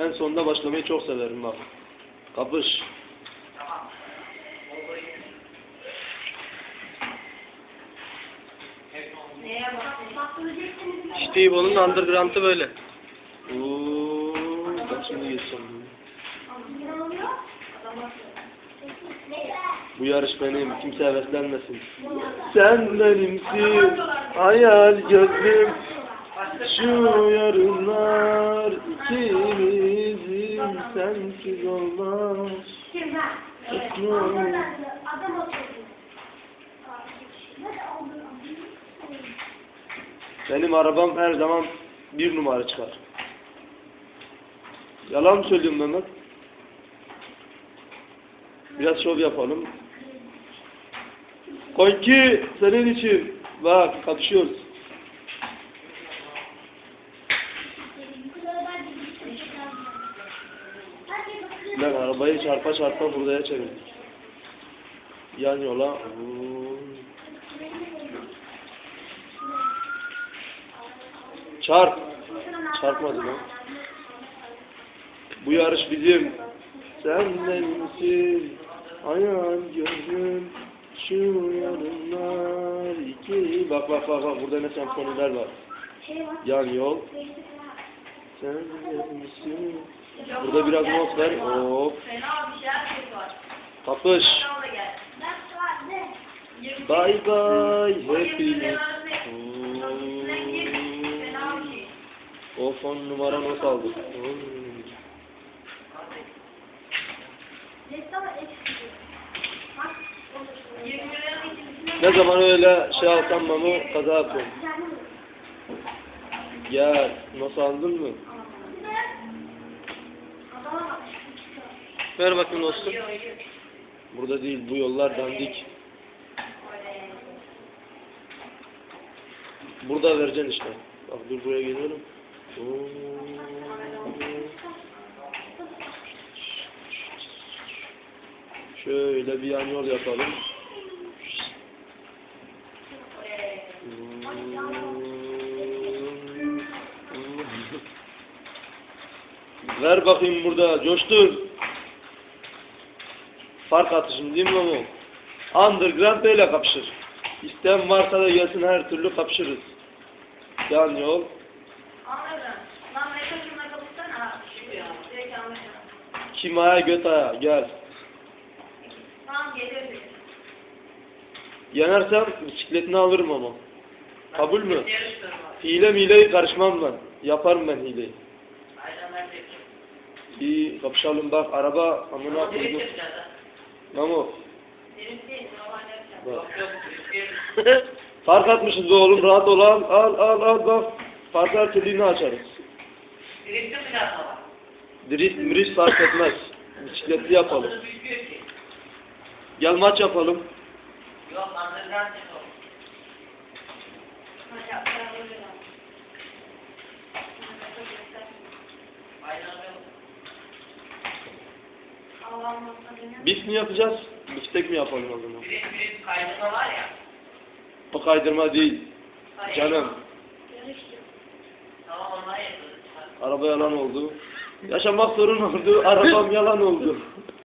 En sonunda başlamayı çok severim bak. Kapış. Bak? İşte onun underground'ı böyle. Oo, bak şimdi geçeceğim. Bu yarış benim, kimse heveslenmesin. Sen benimsin, hayal gözlüm. Şu yarınlar sensiz olmaz. Benim arabam her zaman bir numara çıkar. Yalan mı söylüyorum Mehmet? Biraz şov yapalım. Konki senin için. Bak kapışıyoruz. Ben arabayı çarpa çarpa buraya çevirdik. Yan yola. Oo. Çarp. Çarpmadı lan. Bu yarış bizim. Sen benimsin. Hayal gözüm. Şu yarınlar iki. Bak bak bak bak burada ne senfoniler var. Yan yol. Sen benimsin. Burada biraz not ver. Hop. Gel. Bye bye hepiniz. O son numara not aldık. Ne zaman öyle şey alsam mamı kaza yapıyorum. Gel. Nasıl aldın mı? Ver bakayım dostum. Burada değil. Bu yollar dandik. Burada vereceksin işte. Bak dur buraya geliyorum. Şöyle bir yan yol yapalım. Ver bakayım burada. Coştur. Fark atışın değil mi Mamo? Underground böyle kapışır. İsteyen varsa da gelsin her türlü kapışırız. Yan yol. Kim aya göt aya gel. Tamam geliyor bir. Yenersem bisikletini alırım ama. Kabul mü? Hile mileyi karışmam ben. Yaparım ben hileyi. Aynen ben de. İyi kapışalım bak araba amına koydum. Mamo. Fark atmışız oğlum rahat ol al al al al bak. Fark türlüğünü açarız. Direkte mi ama? Drift mirift fark etmez. Bisikletli yapalım. Gel maç yapalım. Yok underground yapalım. Aynen öyle. Bif mi yapacağız? Biftek mi yapalım o zaman? Direkt direkt kaydırma var ya. O kaydırma değil. Hayır. Canım. Tamam onlar. Araba yalan oldu. Yaşamak sorun oldu. Arabam yalan oldu.